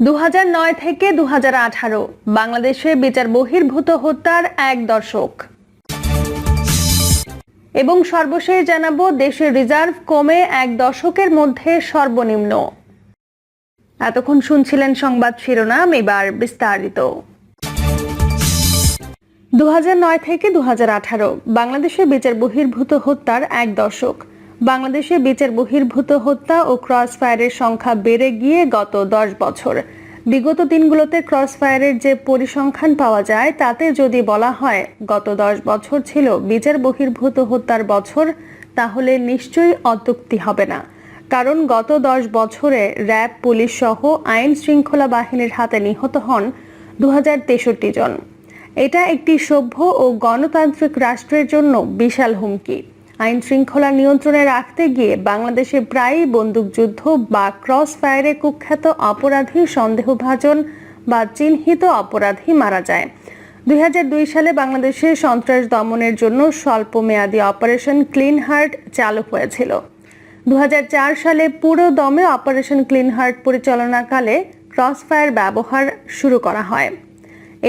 দু হাজার নয় থেকে দুহাজার আঠারো, বাংলাদেশে বিচার বহির্ভূত হত্যার এক দশক। এবং সর্বশেষ জানাব, দেশের রিজার্ভ কমে এক দশকের মধ্যে সর্বনিম্ন। এতক্ষণ শুনছিলেন সংবাদ শিরোনাম, এবার বিস্তারিত। দু হাজার নয় থেকে দু হাজার আঠারো, বাংলাদেশে বিচার বহির্ভূত হত্যার এক দশক। বাংলাদেশে বিচার বহির্ভূত হত্যা ও ক্রস ফায়ারের সংখ্যা বেড়ে গিয়ে গত দশ বছর। বিগত দিনগুলোতে ক্রস ফায়ারের যে পরিসংখ্যান পাওয়া যায়, তাতে যদি বলা হয় গত দশ বছর ছিল বিচার বহির্ভূত হত্যার বছর, তাহলে নিশ্চয়ই অত্যুক্তি হবে না। কারণ গত দশ বছরে র্যাব, পুলিশ সহ আইন শৃঙ্খলা বাহিনীর হাতে নিহত হন দু হাজার তেষট্টি জন। এটা একটি সভ্য ও গণতান্ত্রিক রাষ্ট্রের জন্য বিশাল হুমকি। আইন শৃঙ্খলা নিয়ন্ত্রণে রাখতে গিয়ে বাংলাদেশে প্রায়ই বন্দুকযুদ্ধ বা ক্রস ফায়ারে কুখ্যাত অপরাধী সন্দেহভাজন বা চিহ্নিত অপরাধী মারা যায়। দুই হাজার দুই সালে বাংলাদেশে সন্ত্রাস দমনের জন্য স্বল্প মেয়াদী অপারেশন ক্লিন হার্ট চালু হয়েছিল। দুই হাজার চার সালে পুরো দমে অপারেশন ক্লিন হার্ট পরিচালনাকালে ক্রস ফায়ার ব্যবহার শুরু করা হয়।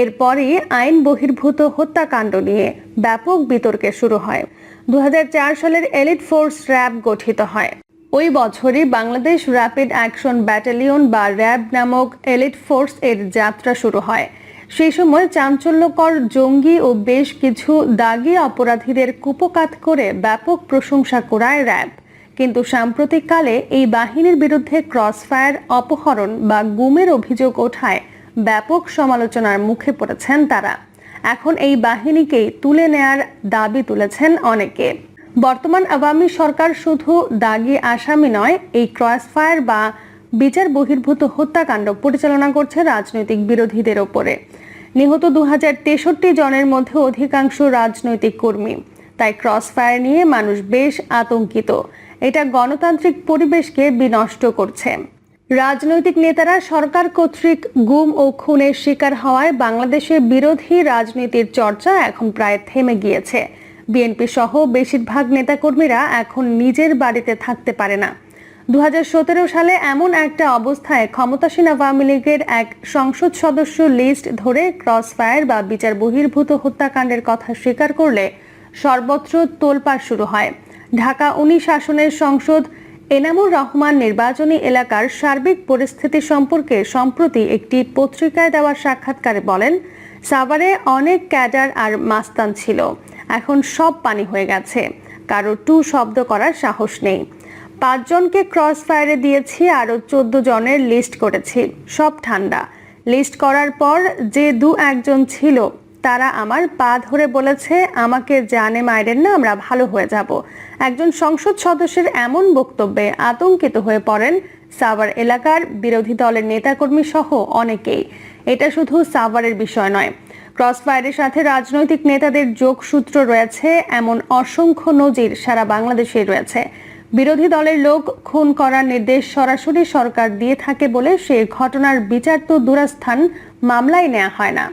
এরপরই আইন বহির্ভূত হত্যাকাণ্ড নিয়ে ব্যাপক বিতর্কে শুরু হয়। দু হাজার চার সালের এলিট ফোর্স র্যাব গঠিত হয়। ওই বছরই বাংলাদেশ র্যাপিড অ্যাকশন ব্যাটালিয়ন বা র্যাব নামক এলিট ফোর্স এর যাত্রা শুরু হয়। সেই সময় চাঞ্চল্যকর জঙ্গি ও বেশ কিছু দাগি অপরাধীদের কুপকাত করে ব্যাপক প্রশংসা করায় র্যাব কিন্তু সাম্প্রতিককালে এই বাহিনীর বিরুদ্ধে ক্রসফায়ার অপহরণ বা গুমের অভিযোগ ওঠায় ব্যাপক সমালোচনার মুখে পড়েছেন তারা। এখন এই বাহিনীকেই তুলে নেয়ার দাবি তুলেছেন অনেকে। বর্তমান আওয়ামী সরকার শুধু দাগি আসামি নয়, এই ক্রসফায়ার বা বিচার বহির্ভূত হত্যাকাণ্ড পরিচালনা করছে রাজনৈতিক বিরোধীদের ওপরে। নিহত দু হাজার তেষট্টি জনের মধ্যে অধিকাংশ রাজনৈতিক কর্মী। তাই ক্রসফায়ার নিয়ে মানুষ বেশ আতঙ্কিত। এটা গণতান্ত্রিক পরিবেশকে বিনষ্ট করছে। রাজনৈতিক নেতারা সরকার কর্তৃক গুম ও খুনের শিকার হওয়ায় বাংলাদেশে বিরোধী রাজনীতির চর্চা এখন প্রায় থেমে গিয়েছে। বিএনপি সহ বেশিরভাগ নেতাকর্মীরা এখন নিজের বাড়িতে থাকতে পারে না। দু সালে এমন একটা অবস্থায় ক্ষমতাসীন আওয়ামী লীগের এক সংসদ সদস্য লিস্ট ধরে ক্রস ফায়ার বা বিচার বহির্ভূত হত্যাকাণ্ডের কথা স্বীকার করলে সর্বত্র তোলপাড় শুরু হয়। ঢাকা উনিশ আসনের সংসদ এনামুর রহমান নির্বাচনী এলাকার সার্বিক পরিস্থিতি সম্পর্কে সম্প্রতি একটি পত্রিকায় দেওয়া সাক্ষাৎকারে বলেন, সাভারে অনেক ক্যাডার আর মাস্তান ছিল। এখন সব পানি হয়ে গেছে। কারও টু শব্দ করার সাহস নেই। পাঁচজনকে ক্রস ফায়ারে দিয়েছি, আরও চোদ্দ জনের লিস্ট করেছি। সব ঠান্ডা। লিস্ট করার পর যে দু একজন ছিল, তারা আমার পা ধরে বলেছে, আমাকে জানে মায়ের না, আমরা ভালো হয়ে যাব। একজন সংসদ সদস্যের এমন বক্তব্যে আতঙ্কিত হয়ে পড়েন সাভার এলাকার বিরোধী দলের নেতাকর্মী সহ অনেকেই। এটা শুধু সাভারের বিষয় নয়। ক্রসফায়ারের সাথে রাজনৈতিক নেতাদের যোগসূত্র রয়েছে, এমন অসংখ্য নজির সারা বাংলাদেশে রয়েছে। বিরোধী দলের লোক খুন করার নির্দেশ সরাসরি সরকার দিয়ে থাকে বলে সে ঘটনার বিচার তো দূরস্থান, মামলায় নেওয়া হয় না।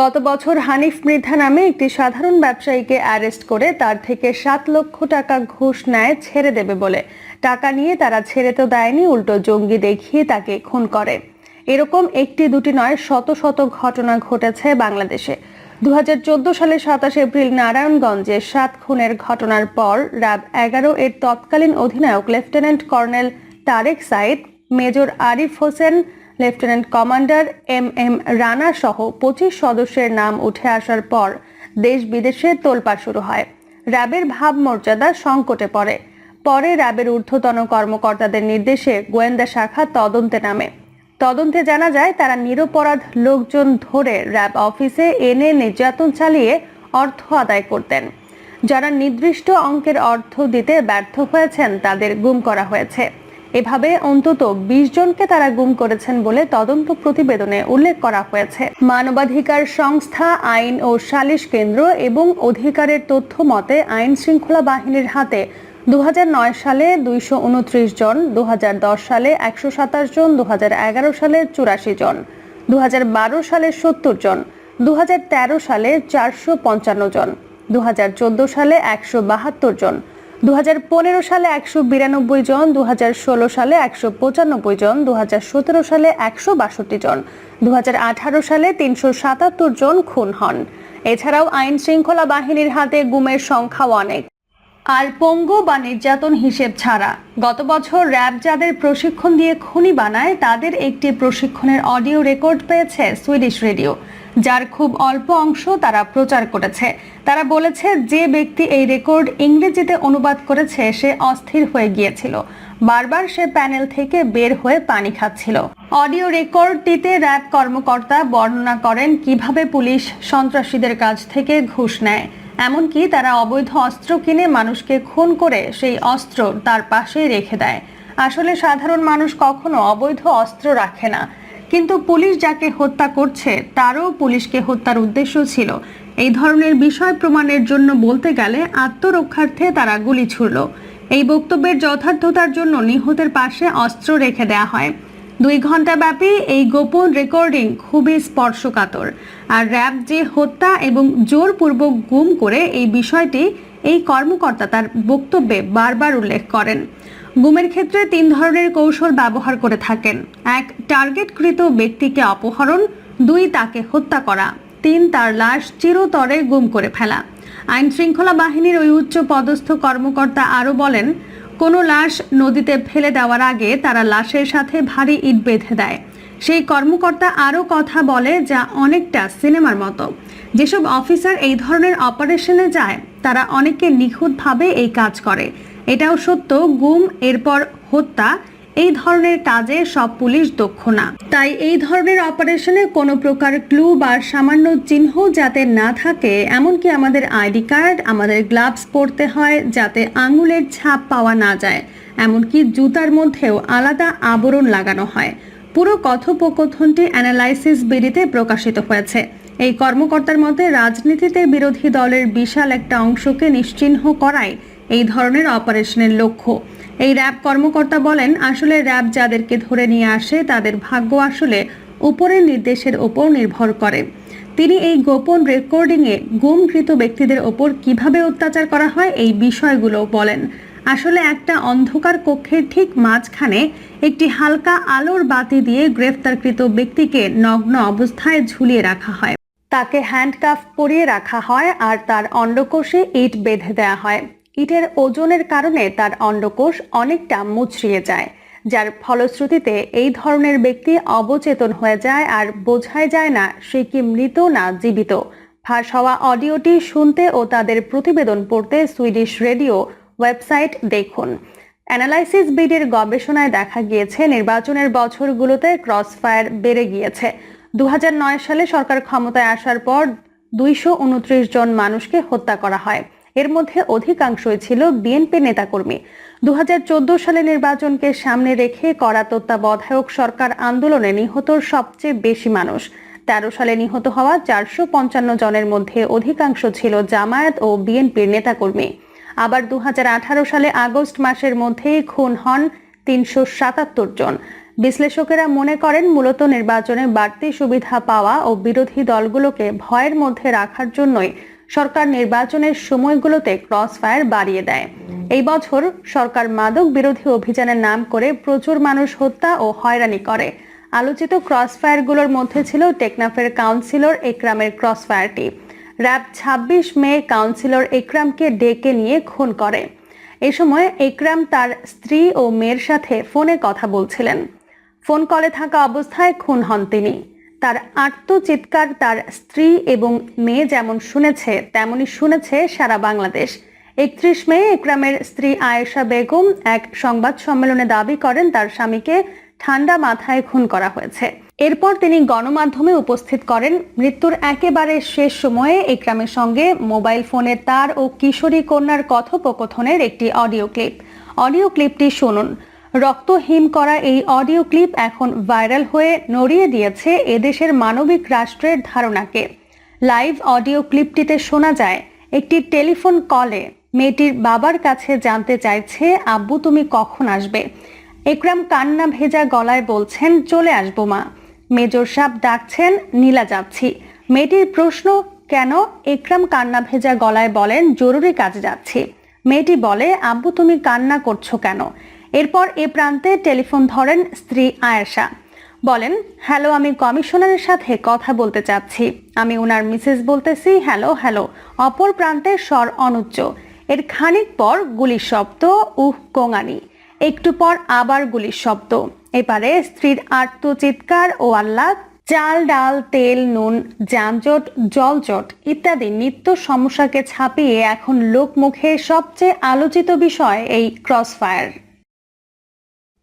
গত বছর হানিফ মৃধা নামে একটি সাধারণ ব্যবসায়ীকে অ্যারেস্ট করে তার থেকে সাত লক্ষ টাকা ঘুষ নেয় ছেড়ে দেবে বলে। টাকা নিয়ে তারা ছেড়ে তো দেয়নি, উল্টো জঙ্গি দেখিয়ে তাকে খুন করে। এরকম একটি দুটি নয়, শত শত ঘটনা ঘটেছে বাংলাদেশে। দু হাজার চোদ্দ সালে সাতাশ এপ্রিল নারায়ণগঞ্জে সাত খুনের ঘটনার পর রাত এগারো এর তৎকালীন অধিনায়ক lieutenant colonel Tareq Sayeed, major Arif Hossain lieutenant commander M M Rana সহ পঁচিশ সদস্যের নাম উঠে আসার পর দেশ বিদেশে তোলপাড় শুরু হয়। র্যাবের ভাবমর্যাদা সংকটে পড়ে। পরে র্যাবের ঊর্ধ্বতন কর্মকর্তাদের নির্দেশে গোয়েন্দা শাখা তদন্তে নামে। তদন্তে জানা যায়, তারা নিরপরাধ লোকজন ধরে র্যাব অফিসে এনে নির্যাতন চালিয়ে অর্থ আদায় করতেন। যারা নির্দিষ্ট অঙ্কের অর্থ দিতে ব্যর্থ হয়েছেন, তাদের গুম করা হয়েছে। এভাবে অন্তত বিশ জনকে তারা গুম করেছেন বলে তদন্ত প্রতিবেদনে উল্লেখ করা হয়েছে। মানবাধিকার সংস্থা, আইন ও সালিশ কেন্দ্র এবং অধিকারের তথ্য মতে আইন শৃঙ্খলা বাহিনীর হাতে দু হাজার নয় সালে দুইশো উনত্রিশ জন দু হাজার দশ সালে একশো সাতাশ জন দু হাজার এগারো সালে চুরাশি জন দু হাজার বারো সালে সত্তর জন দু হাজার তেরো সালে চারশো পঞ্চান্ন জন দু হাজার চোদ্দ সালে একশো বাহাত্তর জন দু হাজার পনেরো সালে একশো বিরানব্বই জন দু হাজার ষোলো সালে একশো পঁচানব্বই জন দু হাজার সতেরো সালে একশো বাষট্টি জন দু হাজার আঠারো সালে তিনশো সাতাত্তর জন খুন হন। এছাড়াও আইন শৃঙ্খলা বাহিনীর হাতে গুমের সংখ্যাও অনেক। আর পঙ্গু বা নির্যাতন হিসেব ছাড়া। গত বছর র্যাব যাদের প্রশিক্ষণ দিয়ে খুনি বানায়, তাদের একটি প্রশিক্ষণের অডিও রেকর্ড পেয়েছে সুইডিশ রেডিও, যার খুব অল্প অংশ তারা প্রচার করেছে। তারা বলেছে, যে ব্যক্তি এই রেকর্ড ইংরেজিতে অনুবাদ করেছে, সে অস্থির হয়ে গিয়েছিল। বারবার সে প্যানেল থেকে বের হয়ে পানি খাচ্ছিল। অডিও রেকর্ডটিতে র্যাব কর্মকর্তা বর্ণনা করেন কীভাবে পুলিশ সন্ত্রাসীদের কাছ থেকে ঘুষ নেয়। এমনকি তারা অবৈধ অস্ত্র কিনে মানুষকে খুন করে সেই অস্ত্র তার পাশেই রেখে দেয়। আসলে সাধারণ মানুষ কখনো অবৈধ অস্ত্র রাখে না। কিন্তু পুলিশ যাকে হত্যা করছে, তারও পুলিশকে হত্যার উদ্দেশ্য ছিল। এই ধরনের বিষয় প্রমাণের জন্য বলতে গেলে আত্মরক্ষার্থে তারা গুলি ছুড়ল। এই বক্তব্যের যথার্থতার জন্য নিহতের পাশে অস্ত্র রেখে দেয়া হয়। দুই ঘণ্টা ব্যাপী এই গোপন রেকর্ডিং খুবই স্পর্শকাতর। আর র্যাব যে হত্যা এবং জোরপূর্বক গুম করে এই বিষয়টি এই কর্মকর্তা তার বক্তব্যে বারবার উল্লেখ করেন। গুমের ক্ষেত্রে তিন ধরনের কৌশল ব্যবহার করে থাকেন। এক টার্গেটকৃত ব্যক্তিকে অপহরণ। দুই, তাকে হত্যা করা। তিন, তার লাশ চিরতরে গুম করে ফেলা। আইন শৃঙ্খলা বাহিনীর ওই উচ্চ পদস্থ কর্মকর্তা আরও বলেন কোনো লাশ নদীতে ফেলে দেওয়ার আগে তারা লাশের সাথে ভারী ইট বেঁধে দেয়। সেই কর্মকর্তা আরও কথা বলে যা অনেকটা সিনেমার মতো। যেসব অফিসার এই ধরনের অপারেশনে যায়, তারা অনেকে নিখুঁতভাবে এই কাজ করে। এটাও সত্য, গুম, এরপর হত্যা এই ধরনের কাজে সব পুলিশ দক্ষ না। তাই এই ধরনের অপারেশনে কোনো প্রকার ক্লু বা সামান্য চিহ্ন যাতে না থাকে, এমনকি আমাদের আইডি কার্ড, আমাদের গ্লাভস পরতে হয় যাতে আঙুলের ছাপ পাওয়া না যায়, এমনকি জুতার মধ্যেও আলাদা আবরণ লাগানো হয়। পুরো কথোপকথনটি অ্যানালাইসিস বিডিতে প্রকাশিত হয়েছে। এই কর্মকর্তার মতে, রাজনীতিতে বিরোধী দলের বিশাল একটা অংশকে নিশ্চিহ্ন করাই এই ধরনের অপারেশনের লক্ষ্য। এই র্যাব কর্মকর্তা বলেন, আসলে র্যাব যাদেরকে ধরে নিয়ে আসে, তাদের ভাগ্য আসলে উপরের নির্দেশের ওপর নির্ভর করে। তিনি এই গোপন রেকর্ডিংয়ে গুমকৃত ব্যক্তিদের ওপর কীভাবে অত্যাচার করা হয়, এই বিষয়গুলো বলেন। আসলে একটা অন্ধকার কক্ষের ঠিক মাঝখানে একটি হালকা আলোর বাতি দিয়ে গ্রেফতারকৃত ব্যক্তিকে নগ্ন অবস্থায় ঝুলিয়ে রাখা হয়। তাকে হ্যান্ডকাফ পরিয়ে রাখা হয় আর তার অন্ডকোষে ইট বেঁধে দেওয়া হয়। ইটের ওজনের কারণে তার অন্ডকোষ অনেকটা মুচড়িয়ে যায়, যার ফলশ্রুতিতে এই ধরনের ব্যক্তি অবচেতন হয়ে যায় আর বোঝাই যায় না সে কি মৃত না জীবিত। ফাঁস হওয়া অডিওটি শুনতে ও তাদের প্রতিবেদন পড়তে সুইডিশ রেডিও ওয়েবসাইট দেখুন। অ্যানালাইসিস বিডের গবেষণায় দেখা গিয়েছে, নির্বাচনের বছরগুলোতে ক্রসফায়ার বেড়ে গিয়েছে। দু হাজার নয় সালে সরকার ক্ষমতায় আসার পর দুইশো উনত্রিশ জন মানুষকে হত্যা করা হয়। এর মধ্যে অধিকাংশই ছিল বিএনপি নেতাকর্মী। দুহাজার চোদ্দ সালে নির্বাচনকে সামনে রেখে করা তত্ত্বাবধায়ক সরকার আন্দোলনে নিহত সবচেয়ে বেশি মানুষ। তেরো সালে নিহত হওয়া চারশো পঞ্চান্ন জনের মধ্যে অধিকাংশ ছিল জামায়াত ও বিএনপির নেতাকর্মী। আবার দু হাজার আঠারো সালে আগস্ট মাসের মধ্যেই খুন হন তিনশো সাতাত্তর জন। বিশ্লেষকেরা মনে করেন, মূলত নির্বাচনে বাড়তি সুবিধা পাওয়া ও বিরোধী দলগুলোকে ভয়ের মধ্যে রাখার জন্যই সরকার নির্বাচনের সময়গুলোতে ক্রস ফায়ার বাড়িয়ে দেয়। এই বছর সরকার মাদক বিরোধী অভিযানের নাম করে প্রচুর মানুষ হত্যা ও হয়রানি করে। আলোচিত ক্রস ফায়ারগুলোর মধ্যে ছিল টেকনাফের কাউন্সিলর একরামের ক্রস ফায়ারটি র্যাব ছাব্বিশ মে কাউন্সিলর একরামকে ডেকে নিয়ে খুন করে। এ সময় একরাম তার স্ত্রী ও মেয়ের সাথে ফোনে কথা বলছিলেন। ফোন কলে থাকা অবস্থায় খুন হন তিনি। তার আত্মচিৎকার তার স্ত্রী এবং মেয়ে যেমন শুনেছে তেমনি শুনেছে সারা বাংলাদেশ। একত্রিশ মে একরামের স্ত্রী আয়েশা বেগম এক সংবাদ সম্মেলনে দাবি করেন, তার স্বামীকে ঠান্ডা মাথায় খুন করা হয়েছে। এরপর তিনি গণমাধ্যমে উপস্থিত করেন, মৃত্যুর একেবারে শেষ সময়ে একরামের সঙ্গে মোবাইল ফোনের তার ও কিশোরী কন্যার কথোপকথনের একটি অডিও ক্লিপ। অডিও ক্লিপটি শুনুন। রক্তহীন করা এই অডিও ক্লিপ এখন ভাইরাল হয়ে নড়িয়ে দিয়েছে এদেশের মানবিক রাষ্ট্রের ধারণাকে। লাইভ অডিও ক্লিপটিতে শোনা যায়, একটি টেলিফোন কলে মেয়েটির বাবার কাছে জানতে চাইছে, আব্বু, তুমি কখন আসবে? একরাম কান্না ভেজা গলায় বলছেন, চলে আসব মা। মেজর সাহ ডাকছেন, নীলা যাচ্ছি। মেয়েটির প্রশ্ন, কেন? একরাম কান্না ভেজা গলায় বলেন, জরুরি কাজে যাচ্ছি। মেয়েটি বলে, আব্বু, তুমি কান্না করছ কেন? এরপর এ প্রান্তে টেলিফোন ধরেন স্ত্রী আয়েশা। বলেন, হ্যালো, আমি কমিশনারের সাথে কথা বলতে চাচ্ছি। আমি ওনার মিসেস বলতেছি, হ্যালো হ্যালো। অপর প্রান্তে স্বর অনুচ্চ। এর খানিক পর গুলির শব্দ, উহ, কোঙানি। একটু পর আবার গুলির শব্দ। এপারে স্ত্রীর আর্ত চিৎকার ও আল্লাহ চাল, ডাল, তেল, নুন, যানজট, জলজট ইত্যাদি নিত্য সমস্যাকে ছাপিয়ে এখন লোকমুখে সবচেয়ে আলোচিত বিষয় এই ক্রসফায়ার।